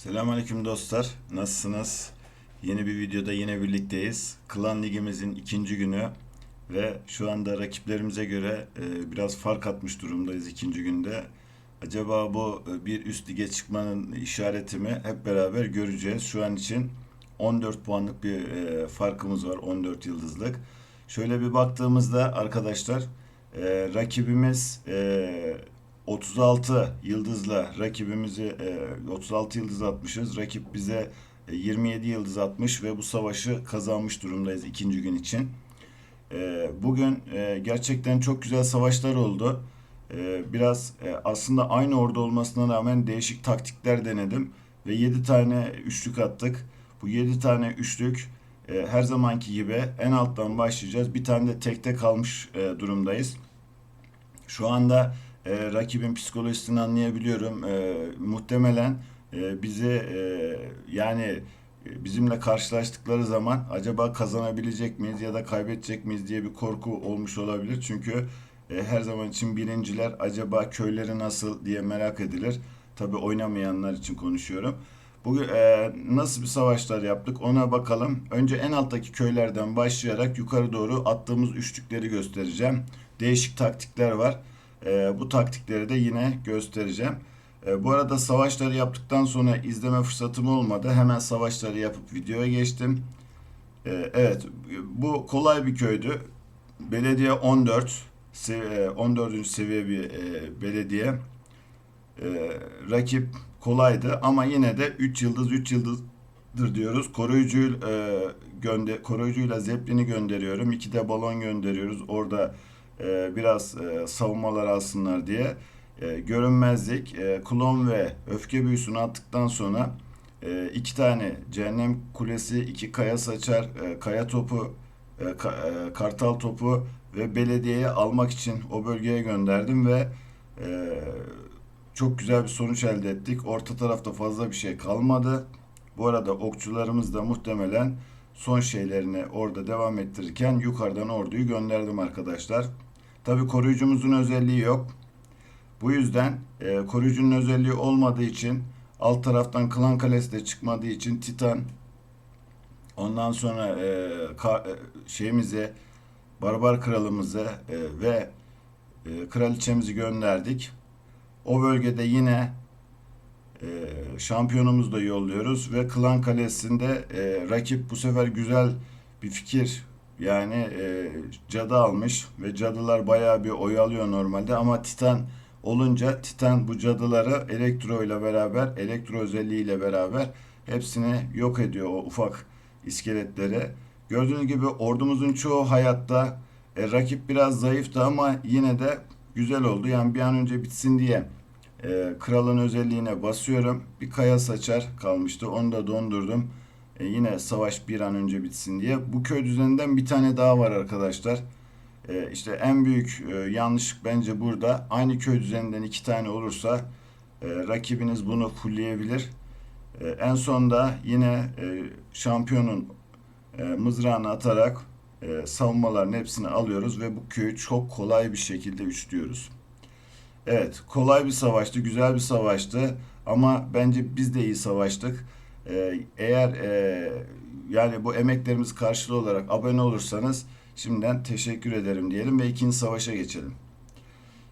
Selamünaleyküm dostlar. Nasılsınız? Yeni bir videoda yine birlikteyiz. Klan Ligimizin ikinci günü ve şu anda rakiplerimize göre e, biraz fark atmış durumdayız ikinci günde. Acaba bu e, bir üst lige çıkmanın işareti mi? Hep beraber göreceğiz. Şu an için 14 puanlık bir e, farkımız var. 14 yıldızlık. Şöyle bir baktığımızda arkadaşlar rakibimiz 36 yıldızla rakibimizi e, 36 yıldız atmışız. Rakip bize e, 27 yıldız atmış ve bu savaşı kazanmış durumdayız ikinci gün için. E, Bugün e, gerçekten çok güzel savaşlar oldu. E, Biraz e, aslında aynı ordu olmasına rağmen değişik taktikler denedim ve 7 tane üçlük attık. Bu 7 tane üçlük e, her zamanki gibi en alttan başlayacağız. Bir tane de tekte kalmış e, durumdayız. Şu anda e, rakibin psikolojisini anlayabiliyorum. E, muhtemelen e, bizi e, yani e, bizimle karşılaştıkları zaman acaba kazanabilecek miyiz ya da kaybedecek miyiz diye bir korku olmuş olabilir. Çünkü e, her zaman için birinciler acaba köyleri nasıl diye merak edilir. Tabi oynamayanlar için konuşuyorum. Bugün e, nasıl bir savaşlar yaptık ona bakalım. Önce en alttaki köylerden başlayarak yukarı doğru attığımız üçlükleri göstereceğim. Değişik taktikler var. E, bu taktikleri de yine göstereceğim. E, bu arada savaşları yaptıktan sonra izleme fırsatım olmadı. Hemen savaşları yapıp videoya geçtim. E, evet bu kolay bir köydü. Belediye 14. sev- e, 14. seviye bir e, belediye. E, rakip kolaydı ama yine de 3 yıldız 3 yıldızdır diyoruz. Koruyucu e, gönde koruyucuyla Zeppelin'i gönderiyorum. İki de balon gönderiyoruz. Orada e, biraz e, savunmalar alsınlar diye. E, görünmezlik, e, klon ve öfke büyüsünü attıktan sonra e, iki tane cehennem kulesi, iki kaya saçar, e, kaya topu, e, ka- e, kartal topu ve belediyeyi almak için o bölgeye gönderdim ve e, çok güzel bir sonuç elde ettik. Orta tarafta fazla bir şey kalmadı. Bu arada okçularımız da muhtemelen son şeylerini orada devam ettirirken yukarıdan orduyu gönderdim arkadaşlar. Tabi koruyucumuzun özelliği yok. Bu yüzden e, koruyucunun özelliği olmadığı için alt taraftan klan kalesi de çıkmadığı için Titan ondan sonra e, ka- e, şeyimizi barbar kralımızı e, ve e, kraliçemizi gönderdik. O bölgede yine e, şampiyonumuzu da yolluyoruz ve Klan Kalesi'nde e, rakip bu sefer güzel bir fikir yani e, cadı almış ve cadılar bayağı bir oyalıyor normalde ama Titan olunca Titan bu cadıları elektro ile beraber elektro özelliğiyle beraber hepsini yok ediyor o ufak iskeletleri. Gördüğünüz gibi ordumuzun çoğu hayatta e, rakip biraz zayıftı ama yine de güzel oldu. Yani bir an önce bitsin diye e, kralın özelliğine basıyorum. Bir kaya saçar kalmıştı. Onu da dondurdum. E, yine savaş bir an önce bitsin diye. Bu köy düzeninden bir tane daha var arkadaşlar. E, işte en büyük e, yanlışlık bence burada. Aynı köy düzeninden iki tane olursa e, rakibiniz bunu fullleyebilir. E, en sonda yine e, şampiyonun e, mızrağını atarak e, savunmaların hepsini alıyoruz ve bu köyü çok kolay bir şekilde üçlüyoruz. Evet, kolay bir savaştı, güzel bir savaştı ama bence biz de iyi savaştık. Ee, eğer e, yani bu emeklerimiz karşılığı olarak abone olursanız şimdiden teşekkür ederim diyelim ve ikinci savaşa geçelim.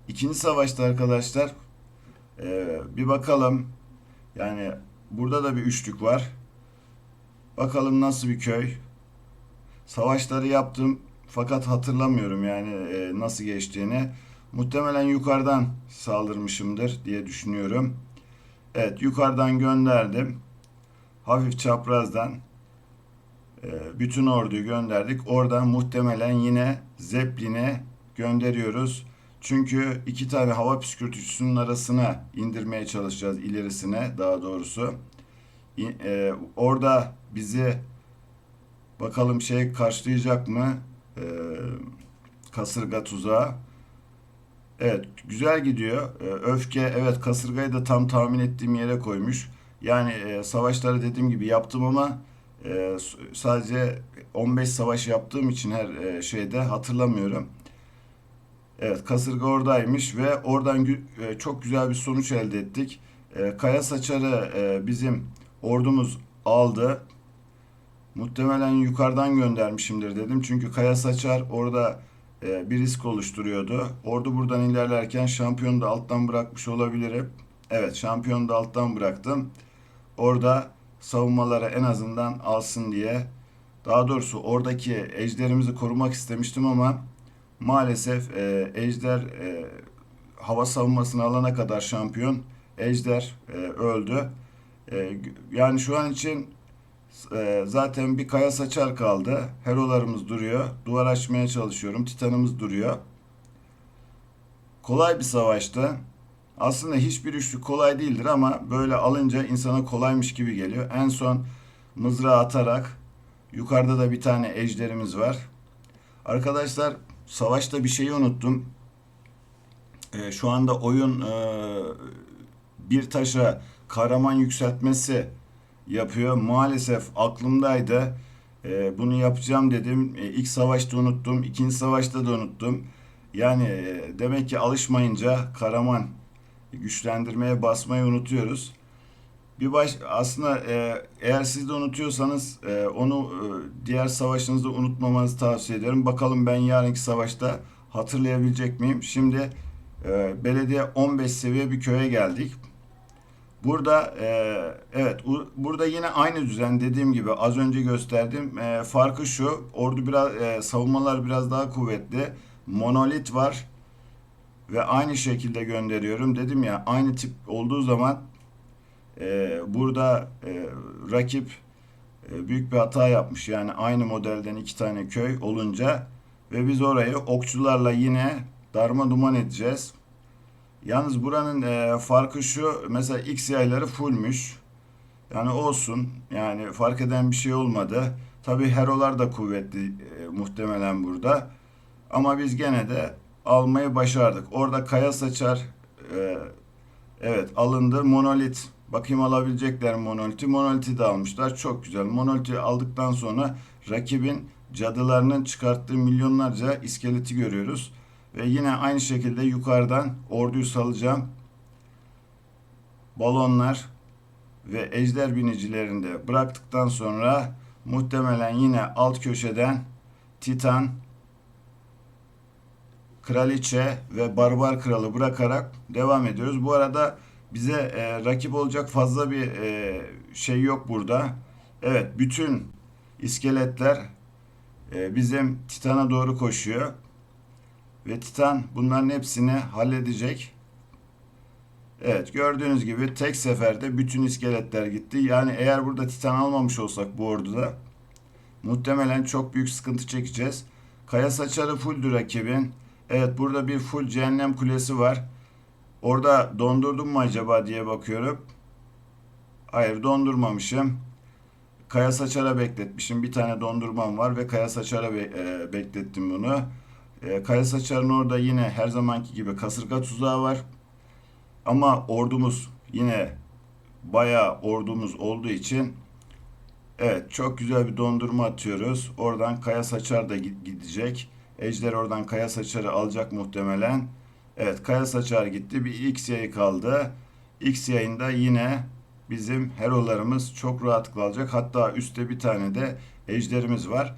İkinci savaşta arkadaşlar e, bir bakalım yani burada da bir üçlük var. Bakalım nasıl bir köy. Savaşları yaptım fakat hatırlamıyorum yani e, nasıl geçtiğini. Muhtemelen yukarıdan saldırmışımdır diye düşünüyorum. Evet yukarıdan gönderdim. Hafif çaprazdan e, bütün orduyu gönderdik. Oradan muhtemelen yine Zeppelin'e gönderiyoruz. Çünkü iki tane hava püskürtücüsünün arasına indirmeye çalışacağız ilerisine daha doğrusu. E, orada bizi bakalım şey karşılayacak mı? E, kasırga tuzağı. Evet, güzel gidiyor. Öfke, evet kasırgayı da tam tahmin ettiğim yere koymuş. Yani e, savaşları dediğim gibi yaptım ama e, sadece 15 savaş yaptığım için her e, şeyde hatırlamıyorum. Evet, kasırga oradaymış ve oradan gü- e, çok güzel bir sonuç elde ettik. E, Kaya Saçar'ı e, bizim ordumuz aldı. Muhtemelen yukarıdan göndermişimdir dedim. Çünkü Kaya Saçar orada e, bir risk oluşturuyordu. Ordu buradan ilerlerken şampiyonu da alttan bırakmış olabilirim. Evet şampiyonu da alttan bıraktım. Orada savunmalara en azından alsın diye. Daha doğrusu oradaki ejderimizi korumak istemiştim ama maalesef e, ejder e, hava savunmasını alana kadar şampiyon. Ejder e, öldü. E, yani şu an için e, zaten bir kaya saçar kaldı. Herolarımız duruyor. Duvar açmaya çalışıyorum. Titanımız duruyor. Kolay bir savaştı. Aslında hiçbir üçlü kolay değildir ama böyle alınca insana kolaymış gibi geliyor. En son mızrağı atarak yukarıda da bir tane ejderimiz var. Arkadaşlar savaşta bir şeyi unuttum. E, şu anda oyun e, bir taşa kahraman yükseltmesi yapıyor. Maalesef aklımdaydı. E, bunu yapacağım dedim. E, ilk savaşta unuttum. ikinci savaşta da unuttum. Yani e, demek ki alışmayınca kahraman güçlendirmeye basmayı unutuyoruz. Bir baş aslında e, eğer siz de unutuyorsanız e, onu e, diğer savaşınızda unutmamanızı tavsiye ediyorum. Bakalım ben yarınki savaşta hatırlayabilecek miyim? Şimdi e, belediye 15 seviye bir köye geldik. Burada e, evet u- burada yine aynı düzen dediğim gibi az önce gösterdim. E, farkı şu. Ordu biraz e, savunmalar biraz daha kuvvetli. Monolit var ve aynı şekilde gönderiyorum. Dedim ya aynı tip olduğu zaman e, burada e, rakip e, büyük bir hata yapmış. Yani aynı modelden iki tane köy olunca ve biz orayı okçularla yine darma duman edeceğiz. Yalnız buranın e, farkı şu. Mesela X yayları fullmüş. Yani olsun. Yani fark eden bir şey olmadı. Tabii herolar da kuvvetli e, muhtemelen burada. Ama biz gene de almayı başardık. Orada kaya saçar e, evet alındı. Monolit. Bakayım alabilecekler monoliti. Monoliti de almışlar. Çok güzel. Monoliti aldıktan sonra rakibin cadılarının çıkarttığı milyonlarca iskeleti görüyoruz. Ve yine aynı şekilde yukarıdan orduyu salacağım. Balonlar ve ejder binicilerini de bıraktıktan sonra muhtemelen yine alt köşeden Titan, Kraliçe ve Barbar Kralı bırakarak devam ediyoruz. Bu arada bize e, rakip olacak fazla bir e, şey yok burada. Evet, bütün iskeletler e, bizim Titan'a doğru koşuyor. Ve Titan bunların hepsini halledecek. Evet gördüğünüz gibi tek seferde bütün iskeletler gitti. Yani eğer burada Titan almamış olsak bu orduda muhtemelen çok büyük sıkıntı çekeceğiz. Kaya saçarı fulldü rakibin. Evet burada bir full cehennem kulesi var. Orada dondurdum mu acaba diye bakıyorum. Hayır dondurmamışım. Kaya saçara bekletmişim. Bir tane dondurmam var ve kaya saçara be- e, beklettim bunu. E, Kaya Saçar'ın orada yine her zamanki gibi kasırga tuzağı var. Ama ordumuz yine bayağı ordumuz olduğu için evet çok güzel bir dondurma atıyoruz. Oradan Kaya Saçar da gi- gidecek. Ejder oradan Kaya Saçar'ı alacak muhtemelen. Evet Kaya Saçar gitti. Bir X yayı kaldı. X yayında yine bizim herolarımız çok rahatlıkla alacak. Hatta üstte bir tane de ejderimiz var.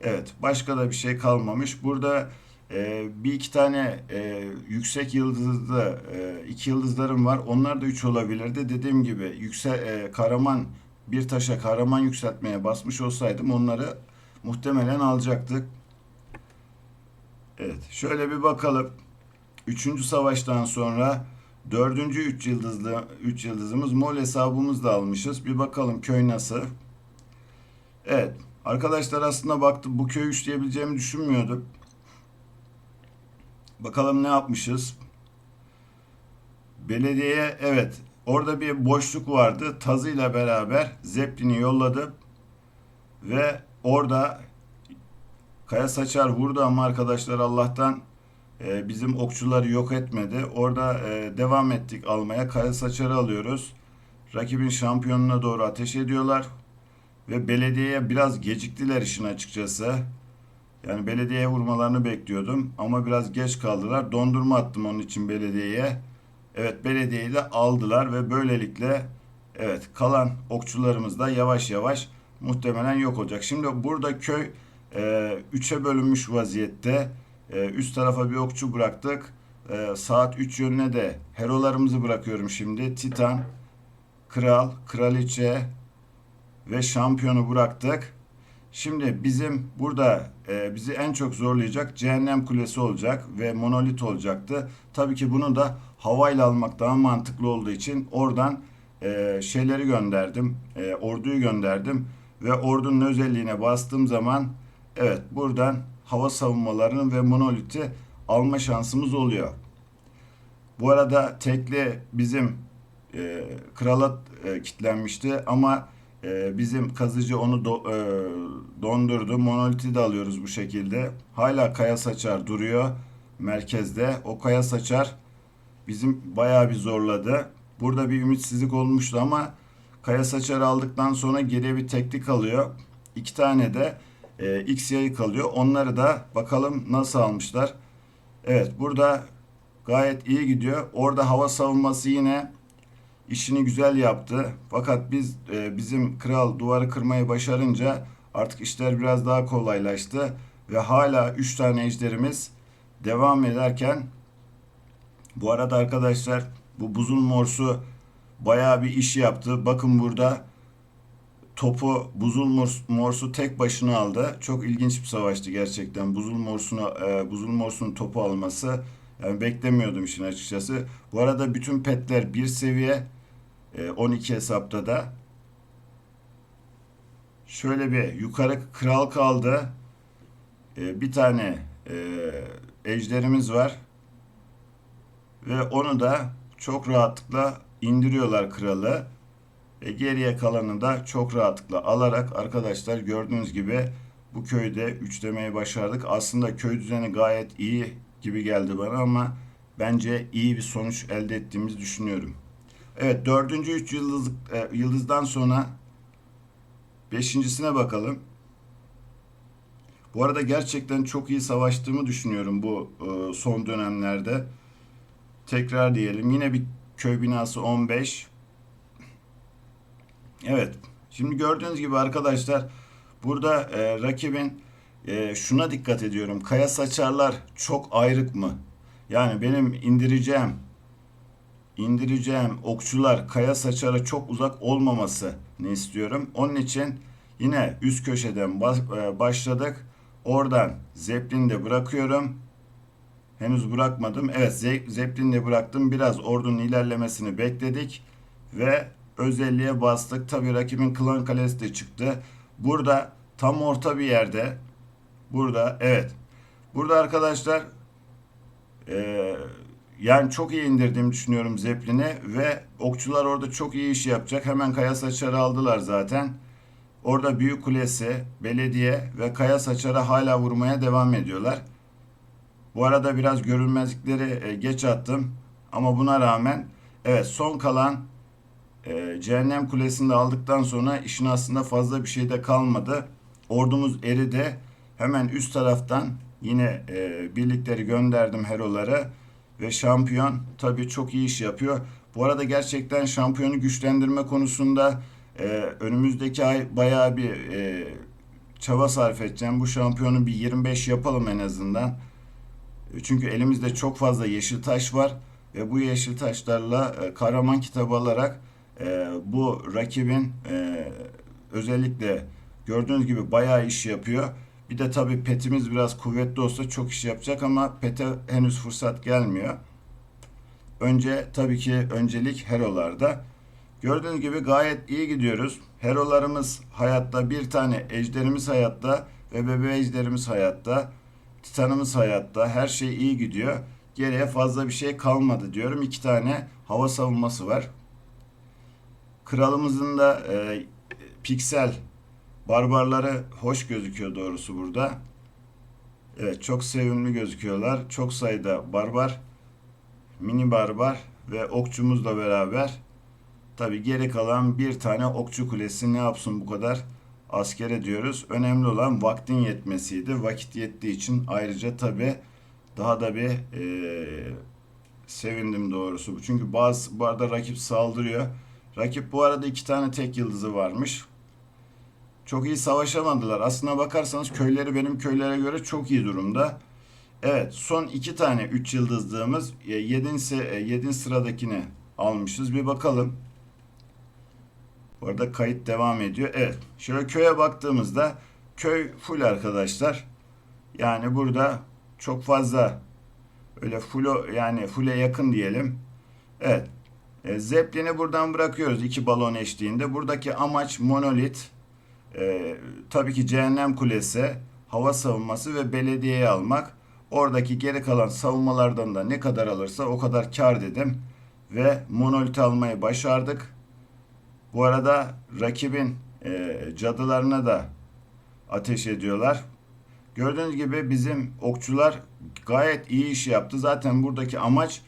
Evet, başka da bir şey kalmamış. Burada e, bir iki tane e, yüksek yıldızlı e, iki yıldızlarım var. Onlar da üç olabilirdi. Dediğim gibi yüksek e, kahraman bir taşa kahraman yükseltmeye basmış olsaydım onları muhtemelen alacaktık. Evet, şöyle bir bakalım. Üçüncü savaştan sonra dördüncü üç yıldızlı üç yıldızımız mol hesabımız da almışız. Bir bakalım köy nasıl. Evet. Arkadaşlar aslında baktım bu köyü üçleyebileceğimi düşünmüyordum. Bakalım ne yapmışız. Belediyeye evet orada bir boşluk vardı. Tazıyla beraber Zeppelin'i yolladı. Ve orada Kaya Saçar vurdu ama arkadaşlar Allah'tan e, bizim okçuları yok etmedi. Orada e, devam ettik almaya. Kaya Saçar'ı alıyoruz. Rakibin şampiyonuna doğru ateş ediyorlar. Ve belediyeye biraz geciktiler işin açıkçası. Yani belediyeye vurmalarını bekliyordum ama biraz geç kaldılar. Dondurma attım onun için belediyeye. Evet belediyeyi de aldılar ve böylelikle evet kalan okçularımız da yavaş yavaş muhtemelen yok olacak. Şimdi burada köy e, üçe bölünmüş vaziyette. E, üst tarafa bir okçu bıraktık. E, saat 3 yönüne de herolarımızı bırakıyorum şimdi. Titan, Kral, Kraliçe ve şampiyonu bıraktık. Şimdi bizim burada e, bizi en çok zorlayacak Cehennem Kulesi olacak ve Monolit olacaktı. Tabii ki bunu da havayla almak daha mantıklı olduğu için oradan e, şeyleri gönderdim. E, orduyu gönderdim ve ordunun özelliğine bastığım zaman evet buradan hava savunmalarını ve Monolit'i alma şansımız oluyor. Bu arada tekli bizim e, krala e, kitlenmişti ama e, bizim kazıcı onu do- e, dondurdu. Monoliti de alıyoruz bu şekilde. Hala kaya saçar duruyor merkezde. O kaya saçar bizim bayağı bir zorladı. Burada bir ümitsizlik olmuştu ama kaya saçar aldıktan sonra geriye bir tekli kalıyor. İki tane de e, X yayı kalıyor. Onları da bakalım nasıl almışlar. Evet burada gayet iyi gidiyor. Orada hava savunması yine işini güzel yaptı. Fakat biz e, bizim kral duvarı kırmayı başarınca artık işler biraz daha kolaylaştı ve hala 3 tane ejderimiz devam ederken bu arada arkadaşlar bu buzul morsu bayağı bir iş yaptı. Bakın burada topu buzul mors, morsu tek başına aldı. Çok ilginç bir savaştı gerçekten. Buzul morsunu e, buzul morsunun topu alması yani beklemiyordum işin açıkçası. Bu arada bütün petler bir seviye e, 12 hesapta da şöyle bir yukarı kral kaldı. E, bir tane e, ejderimiz var. Ve onu da çok rahatlıkla indiriyorlar kralı. E, geriye kalanı da çok rahatlıkla alarak arkadaşlar gördüğünüz gibi bu köyde üçlemeyi başardık. Aslında köy düzeni gayet iyi gibi geldi bana ama bence iyi bir sonuç elde ettiğimizi düşünüyorum. Evet dördüncü üç yıldız, e, yıldızdan sonra beşincisine bakalım. Bu arada gerçekten çok iyi savaştığımı düşünüyorum bu e, son dönemlerde. Tekrar diyelim yine bir köy binası 15. Evet şimdi gördüğünüz gibi arkadaşlar burada e, rakibin e, şuna dikkat ediyorum. Kaya saçarlar çok ayrık mı? Yani benim indireceğim indireceğim okçular kaya saçara çok uzak olmaması ne istiyorum. Onun için yine üst köşeden e, başladık. Oradan Zeppelin'i de bırakıyorum. Henüz bırakmadım. Evet Zeppelin'i de bıraktım. Biraz ordunun ilerlemesini bekledik. Ve özelliğe bastık. Tabi rakibin klan kalesi de çıktı. Burada tam orta bir yerde. Burada evet. Burada arkadaşlar eee yani çok iyi indirdiğimi düşünüyorum Zeppelin'i ve okçular orada çok iyi iş yapacak. Hemen Kaya Saçar'ı aldılar zaten. Orada Büyük Kulesi, Belediye ve Kaya Saçar'a hala vurmaya devam ediyorlar. Bu arada biraz görünmezlikleri e, geç attım. Ama buna rağmen evet son kalan e, Cehennem Kulesi'ni de aldıktan sonra işin aslında fazla bir şey de kalmadı. Ordumuz eridi. Hemen üst taraftan yine e, birlikleri gönderdim herolara. Ve şampiyon tabii çok iyi iş yapıyor. Bu arada gerçekten şampiyonu güçlendirme konusunda e, önümüzdeki ay bayağı bir e, çaba sarf edeceğim. Bu şampiyonu bir 25 yapalım en azından. Çünkü elimizde çok fazla yeşil taş var ve bu yeşil taşlarla e, kahraman kitabı alarak e, bu rakibin e, özellikle gördüğünüz gibi bayağı iş yapıyor. Bir de tabii petimiz biraz kuvvetli olsa çok iş yapacak ama pete henüz fırsat gelmiyor. Önce tabii ki öncelik herolarda. Gördüğünüz gibi gayet iyi gidiyoruz. Herolarımız hayatta, bir tane ejderimiz hayatta ve bebe ejderimiz hayatta. Titanımız hayatta. Her şey iyi gidiyor. Geriye fazla bir şey kalmadı diyorum. İki tane hava savunması var. Kralımızın da e, piksel Barbarları hoş gözüküyor doğrusu burada. Evet çok sevimli gözüküyorlar. Çok sayıda barbar, mini barbar ve okçumuzla beraber tabi geri kalan bir tane okçu kulesi ne yapsın bu kadar asker ediyoruz. Önemli olan vaktin yetmesiydi. Vakit yettiği için ayrıca tabi daha da bir e, sevindim doğrusu. Çünkü bazı bu rakip saldırıyor. Rakip bu arada iki tane tek yıldızı varmış. Çok iyi savaşamadılar. Aslına bakarsanız köyleri benim köylere göre çok iyi durumda. Evet son iki tane üç yıldızlığımız 7. 7. sıradakini almışız. Bir bakalım. Bu arada kayıt devam ediyor. Evet. Şöyle köye baktığımızda köy full arkadaşlar. Yani burada çok fazla öyle full yani full'e yakın diyelim. Evet. E, Zeppelin'i buradan bırakıyoruz iki balon eşliğinde. Buradaki amaç monolit. E, tabii ki cehennem kulesi, hava savunması ve belediyeyi almak. Oradaki geri kalan savunmalardan da ne kadar alırsa o kadar kar dedim. Ve monolit almayı başardık. Bu arada rakibin e, cadılarına da ateş ediyorlar. Gördüğünüz gibi bizim okçular gayet iyi iş yaptı. Zaten buradaki amaç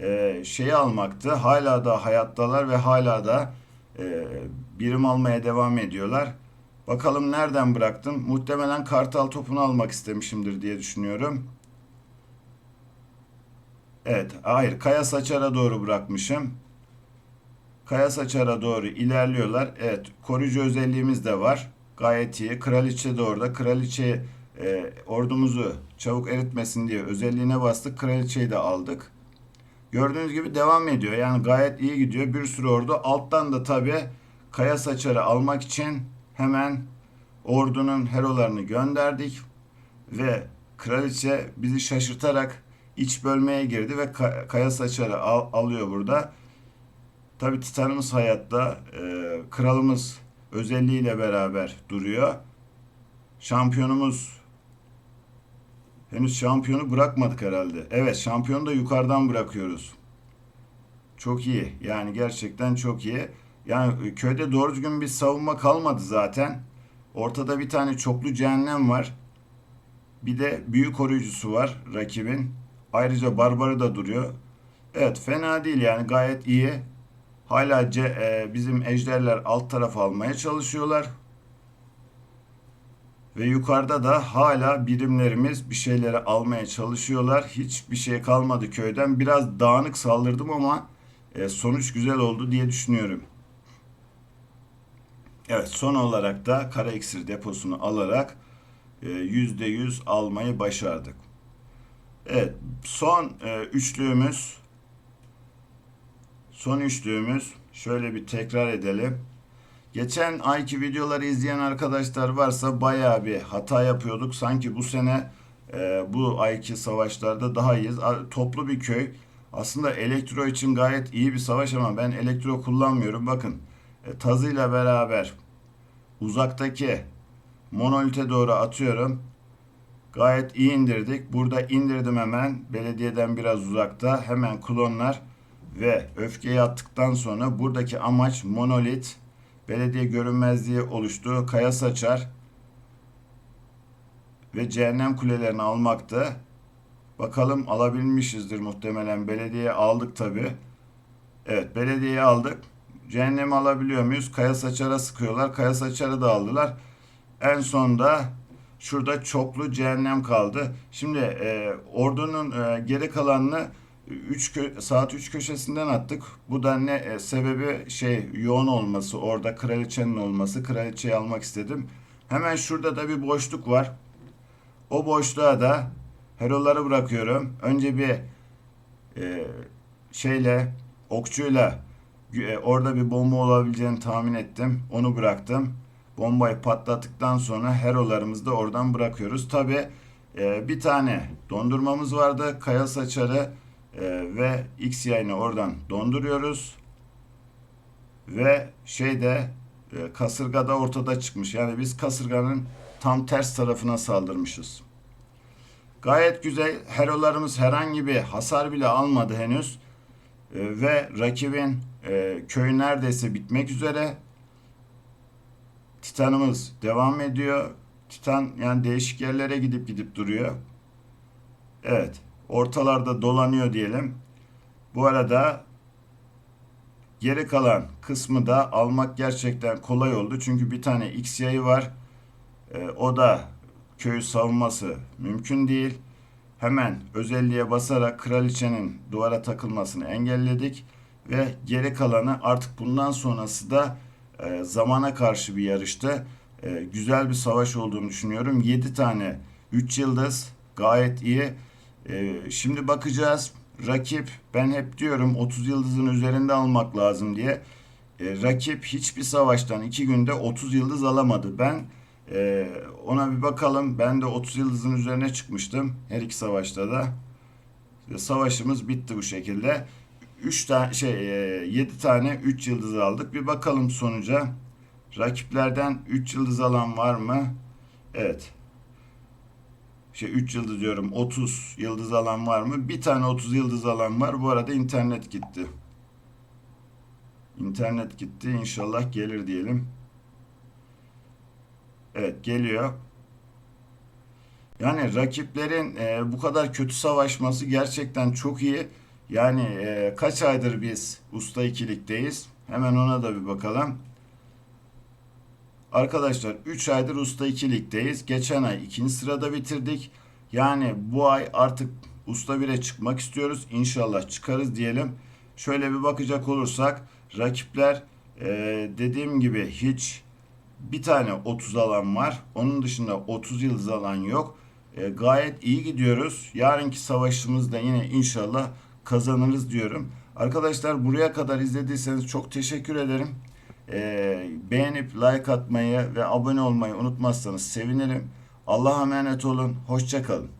e, şeyi almaktı. Hala da hayattalar ve hala da e, birim almaya devam ediyorlar. Bakalım nereden bıraktım? Muhtemelen kartal topunu almak istemişimdir diye düşünüyorum. Evet, hayır. Kaya Saçar'a doğru bırakmışım. Kaya Saçar'a doğru ilerliyorlar. Evet, koruyucu özelliğimiz de var. Gayet iyi. Kraliçe de orada. Kraliçe e, ordumuzu çabuk eritmesin diye özelliğine bastık. Kraliçeyi de aldık. Gördüğünüz gibi devam ediyor. Yani gayet iyi gidiyor. Bir sürü ordu. Alttan da tabi Kaya Saçar'ı almak için hemen ordunun herolarını gönderdik. Ve kraliçe bizi şaşırtarak iç bölmeye girdi ve Kaya Saçar'ı al, alıyor burada. Tabi Titanımız hayatta. E, kralımız özelliğiyle beraber duruyor. Şampiyonumuz henüz şampiyonu bırakmadık herhalde. Evet şampiyonu da yukarıdan bırakıyoruz. Çok iyi. Yani gerçekten çok iyi. Yani köyde doğru düzgün bir savunma kalmadı zaten. Ortada bir tane çoklu cehennem var. Bir de büyük koruyucusu var rakibin. Ayrıca barbarı da duruyor. Evet fena değil yani gayet iyi. Hala ce, e, bizim ejderler alt taraf almaya çalışıyorlar. Ve yukarıda da hala birimlerimiz bir şeyleri almaya çalışıyorlar. Hiçbir şey kalmadı köyden. Biraz dağınık saldırdım ama e, sonuç güzel oldu diye düşünüyorum. Evet son olarak da kara iksir deposunu alarak e, %100 almayı başardık. Evet son e, üçlüğümüz son üçlüğümüz şöyle bir tekrar edelim. Geçen ayki videoları izleyen arkadaşlar varsa bayağı bir hata yapıyorduk. Sanki bu sene e, bu ayki savaşlarda daha iyiyiz. Toplu bir köy. Aslında elektro için gayet iyi bir savaş ama ben elektro kullanmıyorum. Bakın e, tazıyla beraber uzaktaki monolite doğru atıyorum. Gayet iyi indirdik. Burada indirdim hemen. Belediyeden biraz uzakta. Hemen klonlar ve öfkeyi attıktan sonra buradaki amaç monolit belediye görünmezliği oluştu. Kaya saçar ve cehennem kulelerini almaktı. Bakalım alabilmişizdir muhtemelen. Belediye aldık tabi. Evet belediyeyi aldık. Cehennemi alabiliyor muyuz? Kaya saçara sıkıyorlar. Kaya saçarı da aldılar. En sonda şurada çoklu cehennem kaldı. Şimdi e, ordunun e, geri kalanını 3 saat 3 köşesinden attık. Bu da ne e, sebebi şey yoğun olması, orada kraliçenin olması. Kraliçeyi almak istedim. Hemen şurada da bir boşluk var. O boşluğa da heroları bırakıyorum. Önce bir e, şeyle okçuyla e, orada bir bomba olabileceğini tahmin ettim. Onu bıraktım. Bombayı patlattıktan sonra herolarımızı da oradan bırakıyoruz. Tabi e, bir tane dondurmamız vardı. Kaya saçarı e, ve X yayını oradan donduruyoruz. Ve şeyde e, kasırga da ortada çıkmış. Yani biz kasırganın tam ters tarafına saldırmışız. Gayet güzel. Herolarımız herhangi bir hasar bile almadı henüz. E, ve rakibin e, köyü neredeyse bitmek üzere. Titanımız devam ediyor. Titan yani değişik yerlere gidip gidip duruyor. Evet ortalarda dolanıyor diyelim. Bu arada geri kalan kısmı da almak gerçekten kolay oldu. Çünkü bir tane X yayı var. E, o da köyü savunması mümkün değil. hemen özelliğe basarak kraliçenin duvara takılmasını engelledik ve geri kalanı artık bundan sonrası da e, zamana karşı bir yarıştı. E, güzel bir savaş olduğunu düşünüyorum. 7 tane 3 yıldız gayet iyi. E, şimdi bakacağız. Rakip ben hep diyorum 30 yıldızın üzerinde almak lazım diye. E, rakip hiçbir savaştan 2 günde 30 yıldız alamadı. Ben e, ona bir bakalım. Ben de 30 yıldızın üzerine çıkmıştım her iki savaşta da. Savaşımız bitti bu şekilde. 3 tane şey 7 tane 3 yıldız aldık. Bir bakalım sonuca. Rakiplerden 3 yıldız alan var mı? Evet. Şey 3 yıldız diyorum. 30 yıldız alan var mı? Bir tane 30 yıldız alan var. Bu arada internet gitti. İnternet gitti. İnşallah gelir diyelim. Evet geliyor. Yani rakiplerin e, bu kadar kötü savaşması gerçekten çok iyi. Yani e, kaç aydır biz usta ikilikteyiz? Hemen ona da bir bakalım. Arkadaşlar 3 aydır usta 2 ligdeyiz. Geçen ay ikinci sırada bitirdik. Yani bu ay artık usta 1'e çıkmak istiyoruz. İnşallah çıkarız diyelim. Şöyle bir bakacak olursak rakipler e, dediğim gibi hiç bir tane 30 alan var. Onun dışında 30 yıldız alan yok. E, gayet iyi gidiyoruz. Yarınki savaşımızda yine inşallah kazanırız diyorum. Arkadaşlar buraya kadar izlediyseniz çok teşekkür ederim. E, beğenip like atmayı ve abone olmayı unutmazsanız sevinirim. Allah'a emanet olun. Hoşçakalın.